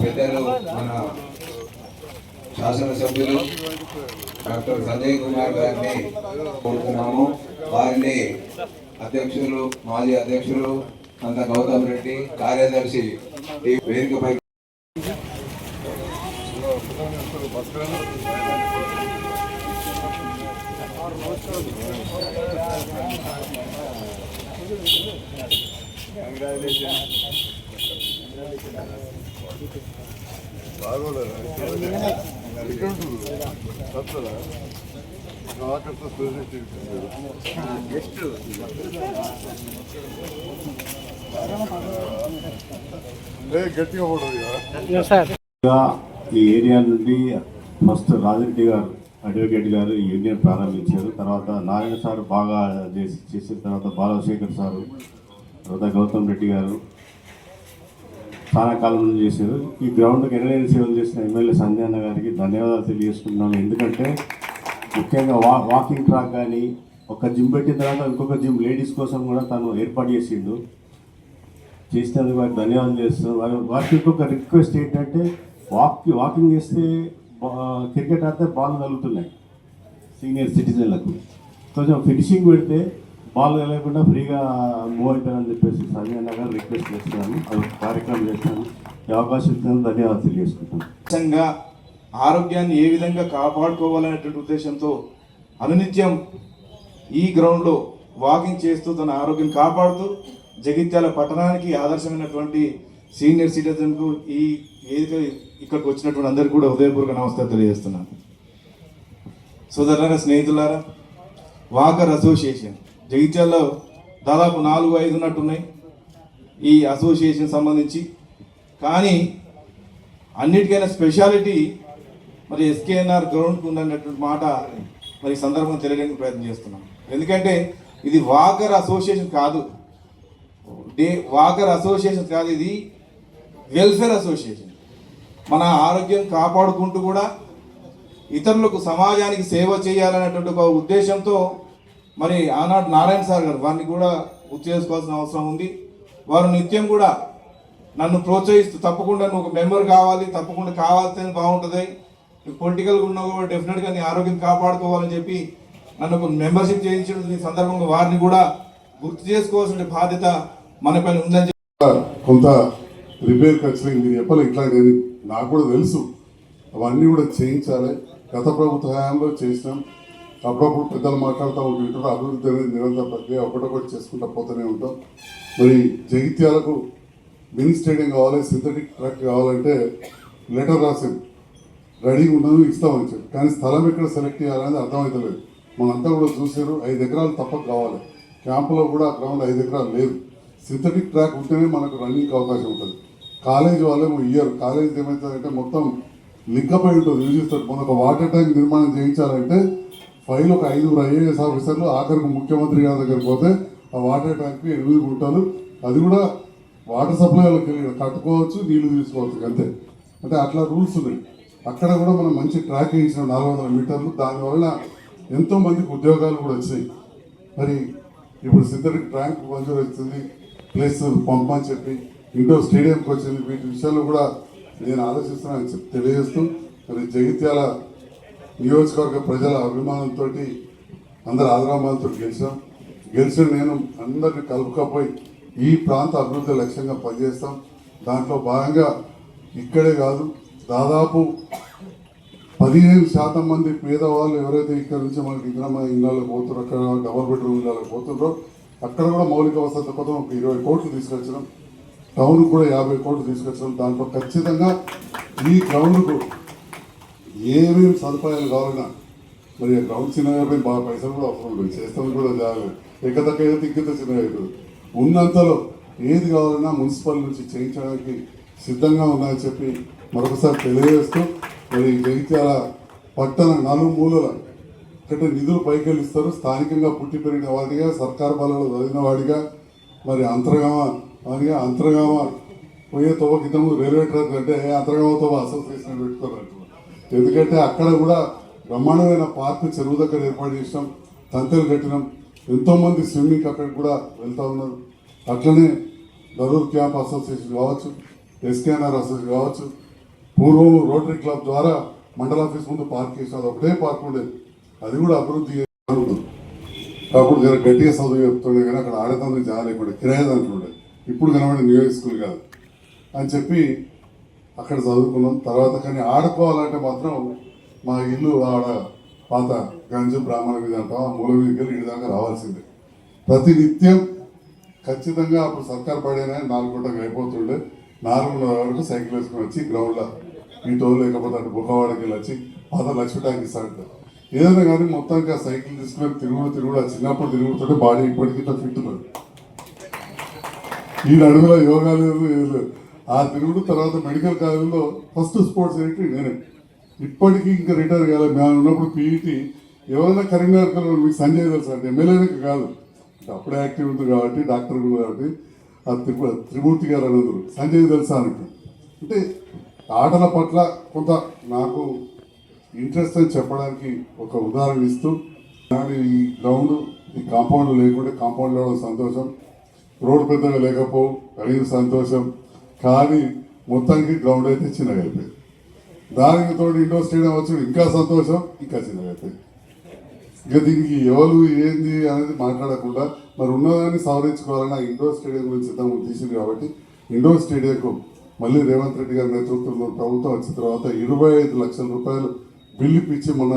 పెద్దలు మన శాసనసభ్యులు డాక్టర్ సంజయ్ కుమార్ గారిని కోరుతున్నాము. వారిని అధ్యక్షులు మాజీ అధ్యక్షులు అంత గౌతమ్ రెడ్డి కార్యదర్శి ఈ వేదికపై గట్టిగా ఈ ఏరియా నుండి ఫస్ట్ రాజిరెడ్డి గారు అడ్వకేట్ గారు ఈ యూనియన్ ప్రారంభించారు. తర్వాత నారాయణ సార్ బాగా చేసి చేసిన తర్వాత బాలశేఖర్ సారు తర్వాత గౌతమ్ రెడ్డి గారు చాలా కాలం నుంచి చేశారు. ఈ గ్రౌండ్కి ఎనలేని సేవలు చేసిన ఎమ్మెల్యే సంధ్యాన్న గారికి ధన్యవాదాలు తెలియజేసుకుంటున్నాను ఎందుకంటే ముఖ్యంగా వా వాకింగ్ ట్రాక్ కానీ ఒక జిమ్ పెట్టిన తర్వాత ఇంకొక జిమ్ లేడీస్ కోసం కూడా తను ఏర్పాటు చేసిండు. చేసినందుకు వారికి ధన్యవాదాలు చేస్తున్నాను వారి వారికి ఇంకొక రిక్వెస్ట్ ఏంటంటే వాక్ వాకింగ్ చేస్తే క్రికెట్ ఆడితే బాల్ కలుగుతున్నాయి సీనియర్ సిటిజన్లకు కొంచెం ఫినిషింగ్ పెడితే బాల్ కలగకుండా ఫ్రీగా మూవ్ అవుతారని చెప్పేసి సంజయ్ గారు రిక్వెస్ట్ చేస్తున్నాను. అది కార్యక్రమం చేస్తాను. ఈ అవకాశం ఇచ్చినందుకు ధన్యవాదాలు తెలియజేసుకుంటాను విధంగా ఆరోగ్యాన్ని ఏ విధంగా కాపాడుకోవాలనేటువంటి ఉద్దేశంతో అనునిత్యం ఈ గ్రౌండ్లో వాకింగ్ చేస్తూ తన ఆరోగ్యం కాపాడుతూ జగిత్యాల పట్టణానికి ఆదర్శమైనటువంటి సీనియర్ సిటిజన్కు ఈ వేదిక ఇక్కడికి వచ్చినటువంటి అందరికీ కూడా హృదయపూర్వక నమస్కారం తెలియజేస్తున్నాను. సోదరులారా స్నేహితులారా వాకర్ అసోసియేషన్ జగిత్యాలలో దాదాపు నాలుగు ఐదు ఉన్నట్టున్నాయి ఈ అసోసియేషన్ సంబంధించి. కానీ అన్నిటికైనా స్పెషాలిటీ మరి ఎస్కేఎన్ఆర్ గ్రౌండ్కి ఉందన్నటువంటి మాట మరి సందర్భం తెలియడానికి ప్రయత్నం చేస్తున్నాం. ఎందుకంటే ఇది వాకర్ అసోసియేషన్ కాదు. డే వాకర్ అసోసియేషన్ కాదు ఇది వెల్ఫేర్ అసోసియేషన్. మన ఆరోగ్యం కాపాడుకుంటూ కూడా ఇతరులకు సమాజానికి సేవ చేయాలనేటువంటి ఒక ఉద్దేశంతో మరి ఆనాడు నారాయణ సార్ గారు వారిని కూడా గుర్తు చేసుకోవాల్సిన అవసరం ఉంది. వారు నిత్యం కూడా నన్ను ప్రోత్సహిస్తూ తప్పకుండా నువ్వు ఒక మెంబర్ కావాలి తప్పకుండా కావాల్సింది బాగుంటుంది. పొలిటికల్గా ఉన్నావు కూడా డెఫినెట్గా నీ ఆరోగ్యం కాపాడుకోవాలని చెప్పి నన్ను ఒక మెంబర్షిప్ చేయించడం ఈ సందర్భంగా వారిని కూడా గుర్తు చేసుకోవాల్సిన బాధ్యత మన పైన ఉందని చెప్పి కొంత రిపేర్ ఖర్చులు మీరు చెప్పాలి. ఇట్లా నేను నాకు కూడా తెలుసు. అవన్నీ కూడా చేయించాలి. గత ప్రభుత్వ హయాంలో చేసినాం. అప్పుడప్పుడు పెద్దలు మాట్లాడుతూ ఉంటుంటారు అభివృద్ధి అనేది నిరంతర ప్రక్రియ ఒకటొకటి చేసుకుంటూ పోతూనే ఉంటాం. మరి జగిత్యాలకు మినీ స్టేడియం కావాలి సింథటిక్ ట్రాక్ కావాలంటే లెటర్ రాసింది. రెడీగా ఉండదు ఇస్తామని చెప్పి. కానీ స్థలం ఎక్కడ సెలెక్ట్ చేయాలనేది అర్థమవుతలేదు మనంతా కూడా చూసారు ఐదు ఎకరాలు తప్పక కావాలి. క్యాంపులో కూడా ఆ గ్రౌండ్ ఐదు ఎకరాలు లేదు. సింథటిక్ ట్రాక్ ఉంటేనే మనకు రన్నింగ్ అవకాశం ఉంటుంది. కాలేజ్ వాళ్ళేమో ఇయర్ కాలేజ్ ఏమవుతుందంటే మొత్తం లింకపై ఉంటుంది యూజ్ మనకు ఒక వాటర్ ట్యాంక్ నిర్మాణం చేయించాలంటే ఫైల్ ఒక ఐదుగురు ఐఏఎస్ ఆఫీసర్లు ఆఖరికి ముఖ్యమంత్రి గారి దగ్గరికి పోతే ఆ వాటర్ ట్యాంక్కి ఎనిమిది గుంటలు. అది కూడా వాటర్ సప్లై వాళ్ళకి వెళ్ళి కట్టుకోవచ్చు నీళ్ళు తీసుకోవచ్చు అంతే. అంటే అట్లా రూల్స్ ఉన్నాయి. అక్కడ కూడా మనం మంచి ట్రాక్ ఇచ్చిన నాలుగు వందల మీటర్లు. దానివల్ల ఎంతో మందికి ఉద్యోగాలు కూడా వచ్చాయి మరి ఇప్పుడు సింథటిక్ ట్రాంక్ మంజూరు అవుతుంది. ప్లేస్ పంపని చెప్పి ఇండోర్ స్టేడియంకి వచ్చింది. వీటి విషయాలు కూడా నేను ఆలోచిస్తున్నానని చెప్పి తెలియజేస్తూ మరి జగిత్యాల నియోజకవర్గ ప్రజల అభిమానంతో అందరి ఆదరామాలతో గెలిచాం. గెలిచిన నేను అందరిని కలుపుకపోయి ఈ ప్రాంత అభివృద్ధి లక్ష్యంగా పనిచేస్తాం. దాంట్లో భాగంగా ఇక్కడే కాదు దాదాపు పదిహేను శాతం మంది పేదవాళ్ళు ఎవరైతే ఇక్కడ నుంచి మనకి ఇంద్రమ ఇళ్ళకి పోతున్నారు అక్కడ డబల్ బెడ్రూమ్ ఇళ్ళకి పోతుండ్రో అక్కడ కూడా మౌలిక వసతుల కోసం ఒక ఇరవై కోట్లు తీసుకొచ్చినాం. టౌన్ కూడా యాభై కోట్లు తీసుకొచ్చినాం. దాంట్లో ఖచ్చితంగా ఈ గ్రౌండ్కు ఏమేమి సదుపాయాలు కావాలన్నా మరి గ్రౌండ్ చిన్నగా అయిపోయింది బాగా పైసలు కూడా అవసరం లేదు. చేస్తాం కూడా జాగ్రత్త. ఎక్కదక్క అయితే ఇంకిత చిన్నగా అవుతుంది ఉన్నంతలో ఏది కావాలన్నా మున్సిపల్ నుంచి చేయించడానికి సిద్ధంగా ఉన్నాయని చెప్పి మరొకసారి తెలియజేస్తూ మరి జగిత్యాల పట్టణ నాలుగు మూలల అంటే నిధులు పైకెళ్ళిస్తారు. స్థానికంగా పుట్టి పెరిగిన వాడిగా సర్కార్ బలలో చదివిన వాడిగా మరి అంతర్గామ అని అంతర్గామ పోయే తోవ కింద రైల్వే ట్రాక్ అంటే అంతర్గామ తోవ అసోసియేషన్ పెట్టుకోరు ఎందుకంటే అక్కడ కూడా బ్రహ్మాండమైన పార్క్ చెరువు దగ్గర ఏర్పాటు చేసినాం తంతెలు కట్టినాం. ఎంతో మంది స్విమ్మింగ్ అక్కడికి కూడా వెళ్తూ ఉన్నారు. అట్లనే దరూర్ క్యాంప్ అసోసియేషన్ కావచ్చు ఎస్కేఎన్ఆర్ అసోసియేషన్ కావచ్చు పూర్వం రోటరీ క్లబ్ ద్వారా మండల ఆఫీస్ ముందు పార్క్ చేసిన అది ఒకటే పార్క్ ఉండేది. అది కూడా అభివృద్ధి అప్పుడు జర గట్టిగా చదువు చెప్తుండే కానీ అక్కడ ఆడేదానికి చాలా లేకుండా కిరాయి దాంట్లో ఉండేది. ఇప్పుడు కనబడి న్యూ స్కూల్ కాదు. అని చెప్పి అక్కడ చదువుకున్నాం. తర్వాత కానీ ఆడుకోవాలంటే మాత్రం మా ఇల్లు ఆడ పాత గంజు బ్రాహ్మణ మీద అంటాం. ఆ మూల మీదకి వెళ్ళి దాకా రావాల్సిందే. ప్రతి నిత్యం ఖచ్చితంగా అప్పుడు సర్కార్ పడేనా నాలుగు గంటలకు అయిపోతుండే. నాలుగున్నర వరకు సైకిల్ వేసుకొని వచ్చి గ్రౌండ్లో ఈ ఇటో లేకపోతే అటు బుక్కవాడకి వెళ్ళి వచ్చి పాత లక్ష ట్యాంక్ ఇస్తాడు ఏదైనా కానీ మొత్తంగా ఆ సైకిల్ తీసుకుని తిరుగుడు తిరుగుడు చిన్నప్పుడు తిరుగుతుంటే బాడీ ఇప్పటికీ ఇట్లా ఫిట్ ఉన్నది. ఈ నడుగులో యోగా లేదు ఏది లేదు. ఆ తిరుగుడు తర్వాత మెడికల్ కాలేజీలో ఫస్ట్ స్పోర్ట్స్ సెక్రటరీ నేనే. ఇప్పటికీ ఇంకా రిటైర్ కాలేదు మేము ఉన్నప్పుడు పీఈటీ. ఎవరైనా కరీంనగర్ మీకు సంజయ్ తెలుసు అంటే ఎమ్మెల్యేలకు కాదు. అప్పుడే యాక్టివ్ ఉంది కాబట్టి డాక్టర్ కూడా కాబట్టి. త్రిమూర్తి గారు అనందరు సంజయ్ తెలుసా అనుకో అంటే ఆటల పట్ల కొంత నాకు ఇంట్రెస్ట్ అని చెప్పడానికి ఒక ఉదాహరణ ఇస్తూ కానీ ఈ గ్రౌండ్ ఈ కాంపౌండ్ లేకుంటే కాంపౌండ్లో సంతోషం రోడ్డు పెద్దగా లేకపోవు కలిగిన సంతోషం కానీ మొత్తానికి గ్రౌండ్ అయితే చిన్నగా అయిపోయింది. దానికి తోడు ఇండోర్ స్టేడియం వచ్చి ఇంకా సంతోషం ఇంకా చిన్నగా అయిపోయింది. ఇక దీనికి ఎవరు ఏంది అనేది మాట్లాడకుండా మరి ఉన్నదాన్ని సవరించుకోవాలని ఆ ఇండోర్ స్టేడియం గురించి ఇంతకు తీసింది కాబట్టి ఇండోర్ స్టేడియంకు మళ్ళీ రేవంత్ రెడ్డి గారి నేతృత్వంలో ప్రభుత్వం వచ్చిన తర్వాత ఇరవై ఐదు లక్షల రూపాయలు బిల్లు ఇప్పించి మన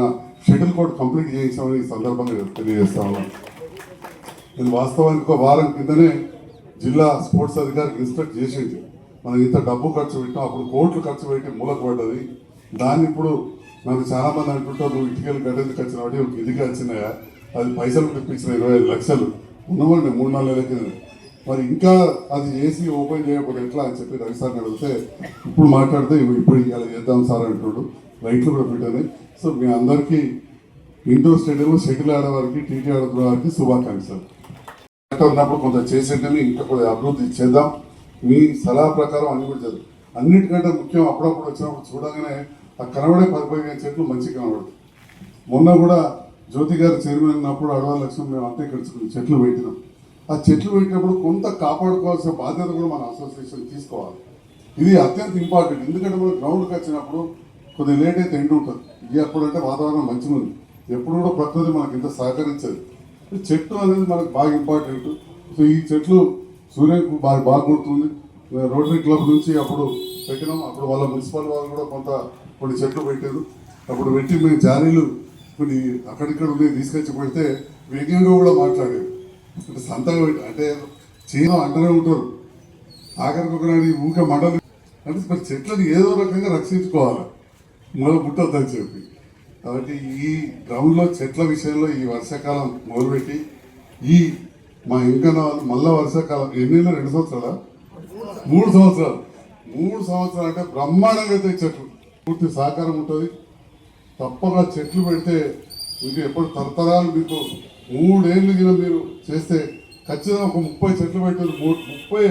షటిల్ కోర్ట్ కంప్లీట్ చేయించామని ఈ సందర్భంగా తెలియజేస్తా ఉన్నాను నేను వాస్తవానికి ఒక వారం కిందనే జిల్లా స్పోర్ట్స్ అధికారికి ఇన్స్ట్రక్ట్ చేసింది. మనం ఇంత డబ్బు ఖర్చు పెట్టాం అప్పుడు కోట్లు ఖర్చు పెట్టి మూలకు పడ్డది. దాన్ని ఇప్పుడు నాకు చాలా మంది అంటుంటారు నువ్వు ఇటుకలు గడ్డెందుకు వచ్చిన ఒక ఇదిగా వచ్చినాయా అది పైసలు తెప్పించిన ఇరవై ఐదు లక్షలు. ఉన్నవాడిని మూడు నాలుగు నెలల కింద మరి ఇంకా అది ఏసీ ఓపెన్ చేయకపోతే ఎట్లా అని చెప్పి రవి సార్ని అడిగితే ఇప్పుడు మాట్లాడితే ఇప్పుడు ఇలా చేద్దాం సార్ అంటున్నాడు లైట్లు కూడా పెట్టాను సో మీ అందరికీ ఇండోర్ స్టేడియం షటిల్ ఆడేవారికి టీటీ ఆడుతున్న వారికి శుభాకాంక్షలు ఉన్నప్పుడు కొంత చేసేటని ఇంకా కొంత అభివృద్ధి చేద్దాం. మీ సలహా ప్రకారం అన్ని కూడా చేద్దాం. అన్నిటికంటే ముఖ్యం అప్పుడప్పుడు వచ్చినప్పుడు చూడగానే ఆ కనబడే పది పదిహేను చెట్లు మంచిగా కనబడుతుంది మొన్న కూడా జ్యోతి గారు చైర్మన్ ఉన్నప్పుడు అడవాల లక్ష్యం మేము అంతే ఇక్కడ చెట్లు పెట్టినాం ఆ చెట్లు పెట్టినప్పుడు కొంత కాపాడుకోవాల్సిన బాధ్యత కూడా మన అసోసియేషన్ తీసుకోవాలి. ఇది అత్యంత ఇంపార్టెంట్ ఎందుకంటే మనం గ్రౌండ్కి వచ్చినప్పుడు కొద్దిగా లేట్ అయితే ఎండు ఉంటుంది. ఇది అప్పుడంటే వాతావరణం మంచిగా ఉంది. ఎప్పుడు కూడా ప్రకృతి మనకి ఇంత సహకరించదు. చెట్టు అనేది మనకు బాగా ఇంపార్టెంట్ సో ఈ చెట్లు సూర్యకు బాగా బాగా కొడుతుంది రోటరీ క్లబ్ నుంచి అప్పుడు పెట్టినాం. అప్పుడు వాళ్ళ మున్సిపల్ వాళ్ళు కూడా కొంత కొన్ని చెట్లు పెట్టారు. అప్పుడు పెట్టి మేము జాలీలు కొన్ని అక్కడిక్కడ ఉన్నాయి తీసుకొచ్చి పెడితే వేగంగా కూడా మాట్లాడారు. అంటే సంతగా పెట్టి అంటే చీమ అంటనే ఉంటారు. ఆఖరికి ఒకనాడు ఊక మండలి అంటే మరి చెట్లను ఏదో రకంగా రక్షించుకోవాలి? మొదలు పుట్టొద్దని చెప్పి. కాబట్టి ఈ గ్రౌండ్లో చెట్ల విషయంలో ఈ వర్షాకాలం మొదలుపెట్టి ఈ మా ఇంకా మళ్ళా వర్షాకాలం ఎన్ని రెండు సంవత్సరాలా? మూడు సంవత్సరాలు. మూడు సంవత్సరాలు అంటే బ్రహ్మాండంగా అయితే చెట్లు. పూర్తి సహకారం ఉంటుంది. తప్పగా చెట్లు పెడితే మీకు ఎప్పుడు తరతరాలు మీకు మూడేళ్ళు కింద మీరు చేస్తే ఖచ్చితంగా ఒక ముప్పై చెట్లు పెట్టారు మూడు ముప్పై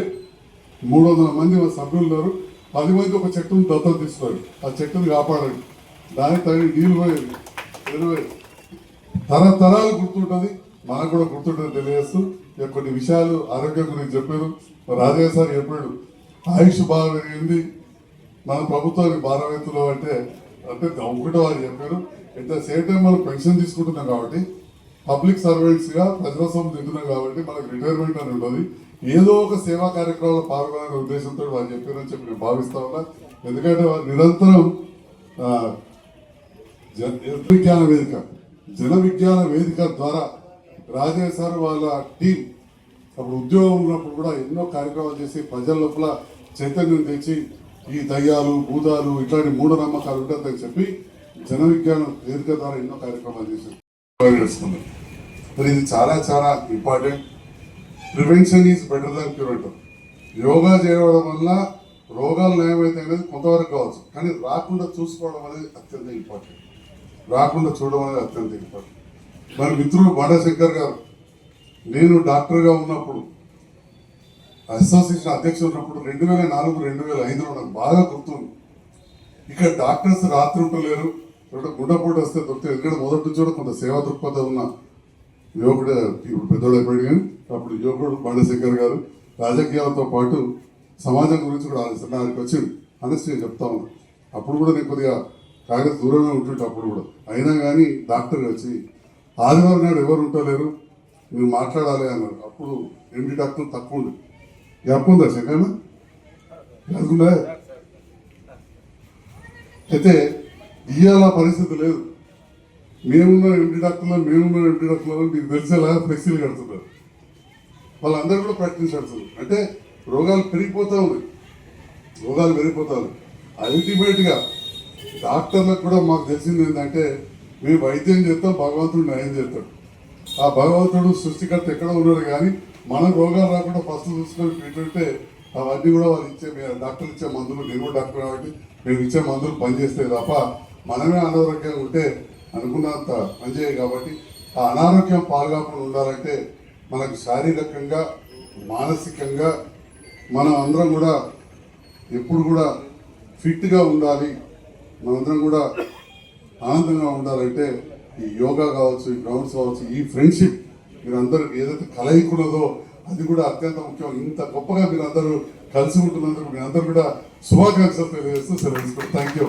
మూడు వందల మంది మా సభ్యులు ఉన్నారు. పది మంది ఒక చెట్టును దత్తత తీసుకోండి ఆ చెట్టును కాపాడండి. దానికి తగిన నీళ్ళు పోయేది ఇరవై తరతరాలు గుర్తుంటుంది. మనకు కూడా గుర్తుంటుంది తెలియజేస్తూ కొన్ని విషయాలు ఆరోగ్యం గురించి చెప్పారు. రాజయ్య సార్ చెప్పాడు ఆయుష్ బాగా పెరిగింది. మన ప్రభుత్వానికి భారవేతులు అంటే అంటే ఒకటి వారు చెప్పారు. ఎట్ ద సేమ్ టైం మనం పెన్షన్ తీసుకుంటున్నాం కాబట్టి పబ్లిక్ సర్వెంట్స్గా ప్రజల సొమ్ము తింటున్నాం కాబట్టి మనకు రిటైర్మెంట్ అని ఉంటుంది. ఏదో ఒక సేవా కార్యక్రమాలు పాల్గొనే ఉద్దేశంతో వారు చెప్పారని చెప్పి నేను భావిస్తా ఉన్నా. ఎందుకంటే వారు నిరంతరం జన విజ్ఞాన వేదిక జన విజ్ఞాన వేదిక ద్వారా రాజయ్య సార్ వాళ్ళ టీం అప్పుడు ఉద్యోగం ఉన్నప్పుడు కూడా ఎన్నో కార్యక్రమాలు చేసి ప్రజల లోపల చైతన్యం తెచ్చి ఈ దయ్యాలు భూతాలు ఇట్లాంటి మూఢనమ్మకాలు ఉంటుందని చెప్పి జన విజ్ఞానం వేదిక ద్వారా ఎన్నో కార్యక్రమాలు చేసి నడుస్తుంది. మరి ఇది చాలా చాలా important. Prevention is better than curator. Yoga చేయడం వల్ల రోగాలు నయమైతే అనేది కొంతవరకు కావచ్చు. కానీ రాకుండా చూసుకోవడం అనేది అత్యంత ఇంపార్టెంట్. రాకుండా చూడడం అనేది అత్యంత ఇంపార్టెంట్. మరి మిత్రుడు బాణశంకర్ గారు నేను డాక్టర్గా ఉన్నప్పుడు అసోసియేషన్ అధ్యక్షుడు ఉన్నప్పుడు రెండు వేల నాలుగు రెండు వేల ఐదులో నాకు బాగా గుర్తుంది. ఇక్కడ డాక్టర్స్ రాత్రి ఉండలేరు గుండెపోటు వస్తే దొరికితే ఎందుకంటే మొదటి నుంచి కూడా కొంత సేవా దృక్పథం ఉన్న యువకుడు ఇప్పుడు పెద్దోడు అయిపోయాడు కానీ అప్పుడు యువకుడు బండశంకర్ గారు రాజకీయాలతో పాటు సమాజం గురించి కూడా ఆలోచన నాకు వచ్చింది అనేసి నేను చెప్తా అప్పుడు కూడా నేను కొద్దిగా కాకపోతే దూరమే ఉంటుంటే అప్పుడు కూడా. అయినా కానీ డాక్టర్ వచ్చి ఆదివారం నాడు ఎవరు ఉంటలేరు? మీరు మాట్లాడాలి అన్నారు. అప్పుడు ఎండి డాక్టర్ తక్కువ ఉంది గ్యాప్ ఉందా అయితే ఇవాళ పరిస్థితి లేదు మేమున్న ఎంపీ డాక్టర్లో మేమున్న ఎంపీ డాక్టర్లో మీకు తెలిసేలా ఫ్లెక్సీలు కడుతున్నారు వాళ్ళందరూ కూడా ప్రకటించాల్సింది అంటే రోగాలు పెరిగిపోతూ ఉన్నాయి రోగాలు పెరిగిపోతా ఉన్నాయి అల్టిమేట్గా డాక్టర్లకు కూడా మాకు తెలిసింది ఏంటంటే మేము వైద్యం చేస్తాం భగవంతుడు న్యాయం చేస్తాడు ఆ భగవంతుడు సృష్టికర్త ఎక్కడ ఉన్నాడు కానీ మనం రోగాలు రాకుండా ఫస్ట్ చూసుకొని ట్రీట్మెంటే అవన్నీ కూడా వాళ్ళు ఇచ్చే డాక్టర్ డాక్టర్లు ఇచ్చే మందులు నేను కూడా డాక్టర్ కాబట్టి మేము ఇచ్చే మందులు పనిచేస్తాయి తప్ప మనమే అనారోగ్యంగా ఉంటే అనుకున్నంత పనిచేయ కాబట్టి ఆ అనారోగ్యం పాల్గొకుండా ఉండాలంటే మనకు శారీరకంగా మానసికంగా మనం అందరం కూడా ఎప్పుడు కూడా ఫిట్గా ఉండాలి. మనందరం కూడా ఆనందంగా ఉండాలంటే ఈ యోగా కావచ్చు ఈ గ్రౌండ్స్ కావచ్చు ఈ ఫ్రెండ్షిప్ మీరందరూ ఏదైతే కలయికున్నదో అది కూడా అత్యంత ముఖ్యం. ఇంత గొప్పగా మీరందరూ కలిసి ఉంటున్నందుకు మీరందరూ కూడా శుభాకాంక్షలు తెలియజేస్తూ సెలవు థ్యాంక్ యూ